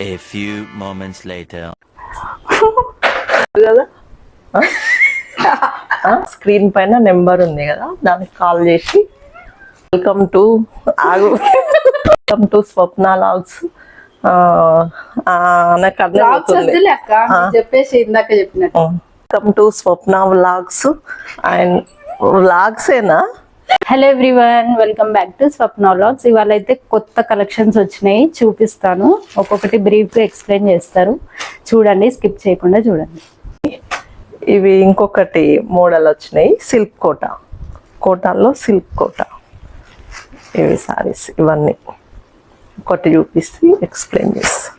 A few moments later. కదా? Screen పైన number ఉంది కదా దానికి కాల్ చేసి వెల్కమ్ టు ఆగు. Welcome to Swapna vlogs. నాకు నువ్వు చెప్పేసి ఇందాక చెప్పినట్టు. Welcome to Swapna vlogs and వ్లాగ్సేనా hello everyone welcome back to Swapna vlogs. ఇవాళ అయితే కొత్త కలెక్షన్స్ వచ్చినాయి చూపిస్తాను. ఒక్కొక్కటి బ్రీఫ్గా ఎక్స్ప్లెయిన్ చేస్తారు. చూడండి స్కిప్ చేయకుండా చూడండి. ఇవి ఇంకొకటి మోడల్ వచ్చినాయి సిల్క్ కోట. కోటాల్లో సిల్క్ కోట. ఇవి సారీస్ ఇవన్నీ. ఒకటి చూపిస్తే ఎక్స్ప్లెయిన్ చేస్తా.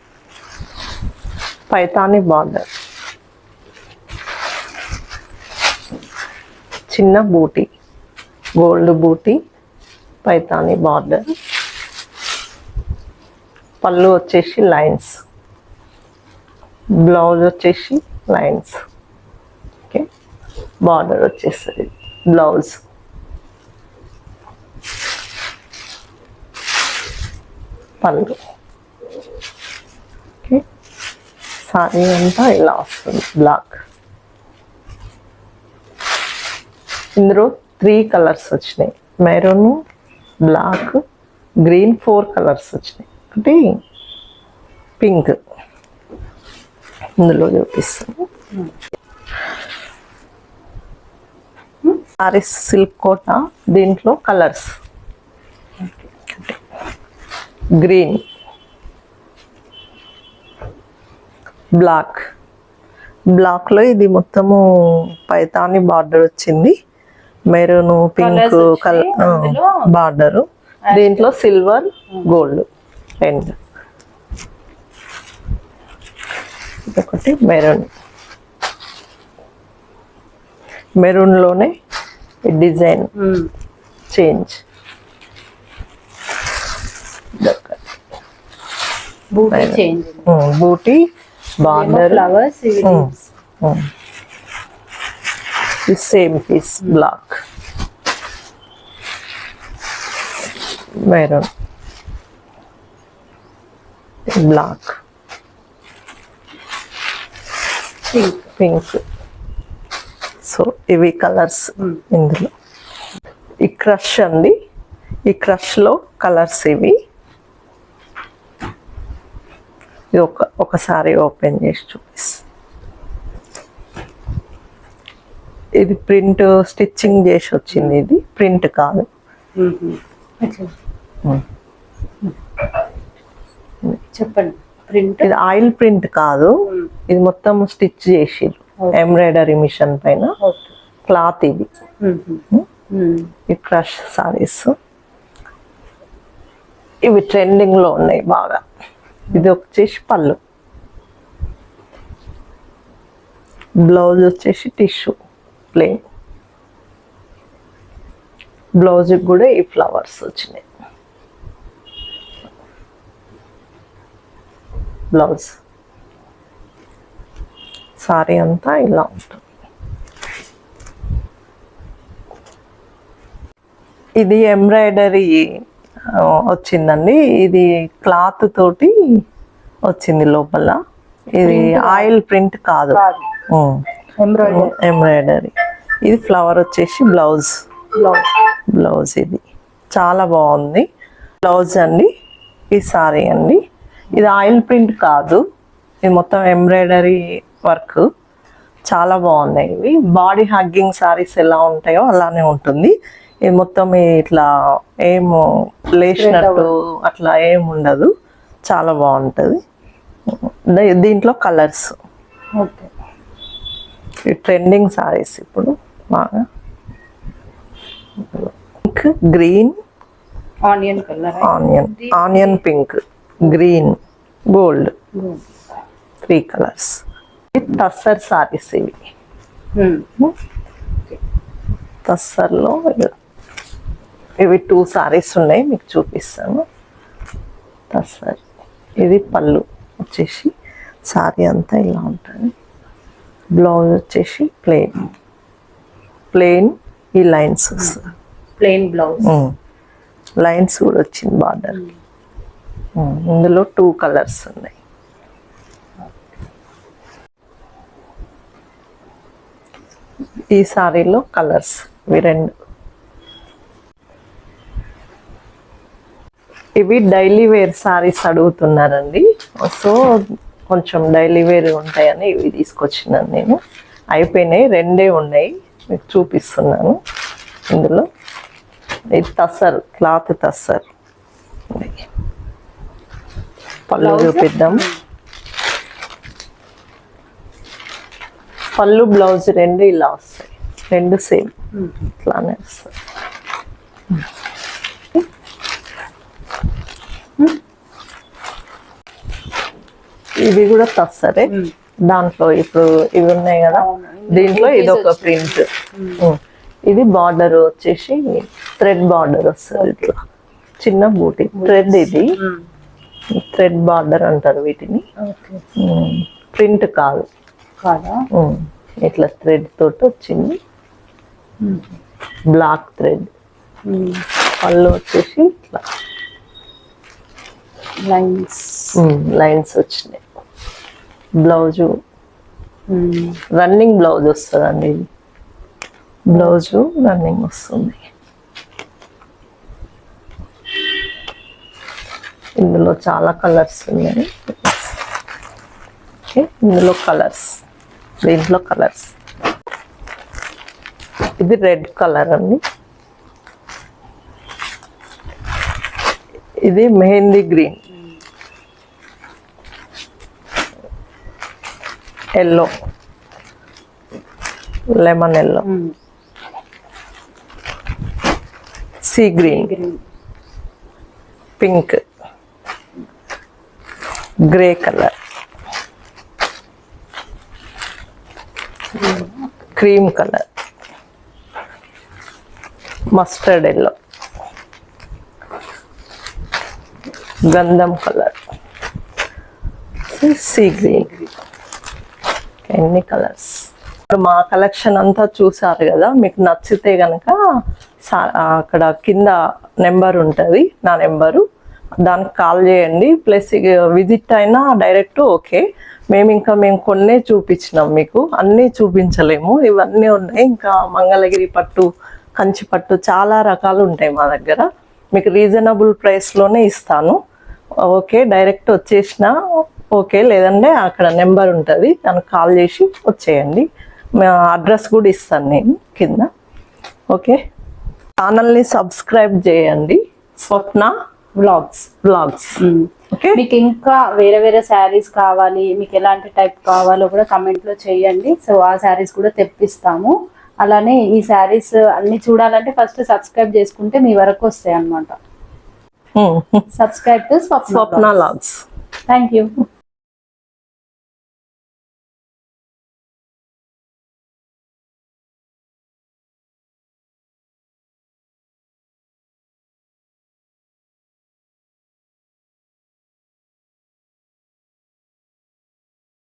పైతాని బార్డర్. చిన్న బూటీ. Gold buti Paithani border. పళ్ళు వచ్చేసి లైన్స్. బ్లౌజ్ వచ్చేసి లైన్స్. ఓకే? బార్డర్ వచ్చేస్తుంది బ్లౌజ్. పళ్ళు. ఓకే? సారీ అంతా ఇలా వస్తుంది బ్లాక్. ఇందులో త్రీ కలర్స్ వచ్చినాయి. Maroon black green four colours వచ్చినాయి. ఒకటి పింక్ ఇందులో చూపిస్తాను. సారీస్ సిల్క్ కోట దీంట్లో కలర్స్. గ్రీన్ బ్లాక్ బ్లాక్లో ఇది మొత్తము పైతాని బార్డర్ వచ్చింది. Maroon pink colour border. దీంట్లో సిల్వర్ గోల్డ్ రెండు. ఇదొకటి maroon. మెరూన్లోనే design hmm. Change. Buti change buti border flowers the same same black black maroon black Pink. Pink so ఇవి కలర్స్ ఇందులో. ఈ క్రష్ అండి. ఈ క్రష్లో కలర్స్ ఇవి. ఇది ఒక ఒకసారి ఓపెన్ చేసి చూపిస్తాను ఇది ప్రింట్ స్టిచ్చింగ్ చేసి వచ్చింది ఇది. ప్రింట్ కాదు. చెప్పండి. ప్రింట్? ఇది ఆయిల్ ప్రింట్ కాదు. ఇది మొత్తం స్టిచ్ చేసి ఎంబ్రాయిడరీ మిషన్ పైన. క్లాత్ ఇది. ఈ క్రష్ సారీస్. ఇవి ట్రెండింగ్లో ఉన్నాయి బాగా. ఇది వచ్చేసి పళ్ళు. బ్లౌజ్ వచ్చేసి టిష్యూ. ప్లెయిన్ బ్లౌజ్ కూడా ఈ ఫ్లవర్స్ వచ్చినాయి. బ్లౌజ్ సారీ అంతా ఇలా ఉంటుంది. ఇది ఎంబ్రాయిడరీ వచ్చిందండి. ఇది క్లాత్ తోటి వచ్చింది లోపల. ఇది ఆయిల్ ప్రింట్ కాదు. ఎంబ్రాయిడరీ ఎంబ్రాయిడరీ ఇది ఫ్లవర్ వచ్చేసి బ్లౌజ్ బ్లౌజ్ బ్లౌజ్ ఇది. చాలా బాగుంది. బ్లౌజ్ అండి. ఈ సారీ అండి. ఇది ఆయిల్ ప్రింట్ కాదు. ఇది మొత్తం ఎంబ్రాయిడరీ వర్క్ చాలా బాగున్నాయి ఇవి. బాడీ హగ్గింగ్ సారీస్ ఎలా ఉంటాయో అలానే ఉంటుంది. ఇది మొత్తం ఇట్లా ఏం లేచినట్టు అట్లా ఏం ఉండదు. చాలా బాగుంటుంది. దీంట్లో కలర్స్ ఓకే. ట్రెండింగ్ సారీస్ ఇప్పుడు బాగా pink green onion colour onion onion pink green gold three colours tussar saris ఇవి టస్సర్లో ఇవి టూ సారీస్ ఉన్నాయి మీకు చూపిస్తాను టస్సర్ ఇది పళ్ళు వచ్చేసి సారీ అంతా ఇలా ఉంటుంది బ్లౌజ్ వచ్చేసి ప్లెయిన్ ప్లెయిన్ ఈ లైన్స్ ప్లెయిన్ బ్లౌజ్ లైన్స్ కూడా వచ్చింది బార్డర్ ఇందులో టూ కలర్స్ ఉన్నాయి. ఈ సారీలో కలర్స్ ఇవి రెండు. ఇవి డైలీ వేర్ సారీస్ అడుగుతున్నారండి. సో కొంచెం డైలీ వేర్ ఉంటాయని ఇవి తీసుకొచ్చినాను నేను. అయిపోయినాయి రెండే ఉన్నాయి. మీకు చూపిస్తున్నాను ఇందులో. ఇది తస్సర్ క్లాత్ తస్సర్. పళ్ళు చూపిద్దాం. పళ్ళు బ్లౌజ్ రెండు ఇలా వస్తాయి. రెండు సేమ్. ఇట్లానే వస్తాయి. ఇది కూడా తస్సరే దాంట్లో ఇప్పుడు ఇవి ఉన్నాయి కదా. దీంట్లో ఇది ఒక ప్రింట్ ఇది బార్డర్ వచ్చేసి థ్రెడ్ బార్డర్ వస్తుంది ఇట్లా. చిన్న బూటీ. థ్రెడ్ ఇది. థ్రెడ్ బార్డర్ అంటారు వీటిని. ప్రింట్ కాదు. ఇట్లా థ్రెడ్ తోటి వచ్చింది. Black thread. పళ్ళు వచ్చేసి ఇట్లా. లైన్స్ లైన్స్ వచ్చినాయి. బ్లౌజు. రన్నింగ్ బ్లౌజ్ వస్తుందండి ఇది. బ్లౌజు రన్నింగ్ వస్తుంది. ఇందులో చాలా కలర్స్ ఉన్నాయి. ఓకే ఇందులో కలర్స్ దీంట్లో కలర్స్. ఇది రెడ్ కలర్ అండి. ఇది mehendi green. Yellow lemon yellow sea green green pink grey colour cream colour mustard yellow గంధం కలర్ సీ గ్రీన్ ఎన్ని కలర్స్ ఇప్పుడు మా కలెక్షన్ అంతా చూసారు కదా మీకు నచ్చితే కనుక అక్కడ కింద నెంబర్ ఉంటుంది నా నెంబరు. దానికి కాల్ చేయండి ప్లస్ విజిట్ అయినా డైరెక్ట్ ఓకే. మేము ఇంకా మేము కొన్నే చూపించినాం మీకు అన్నీ చూపించలేము. ఇవన్నీ ఉన్నాయి ఇంకా మంగళగిరి పట్టు కంచి పట్టు చాలా రకాలు ఉంటాయి మా దగ్గర. మీకు రీజనబుల్ ప్రైస్లోనే ఇస్తాను. ఓకే డైరెక్ట్ వచ్చేసిన ఓకే లేదంటే అక్కడ నెంబర్ ఉంటుంది దానికి కాల్ చేసి వచ్చేయండి. అడ్రస్ కూడా ఇస్తాను నేను కింద. ఓకే? ఛానల్ని సబ్స్క్రైబ్ చేయండి. Swapna blogs blogs okay? మీకు ఇంకా వేరే వేరే శారీస్ కావాలి మీకు ఎలాంటి టైప్ కావాలో కూడా comment లో చేయండి. సో ఆ శారీస్ కూడా తెప్పిస్తాము. అలానే ఈ శారీస్ అన్ని చూడాలంటే ఫస్ట్ సబ్స్క్రైబ్ చేసుకుంటే మీ వరకు వస్తాయి అనమాట subscribe to Swapna vlogs thank you.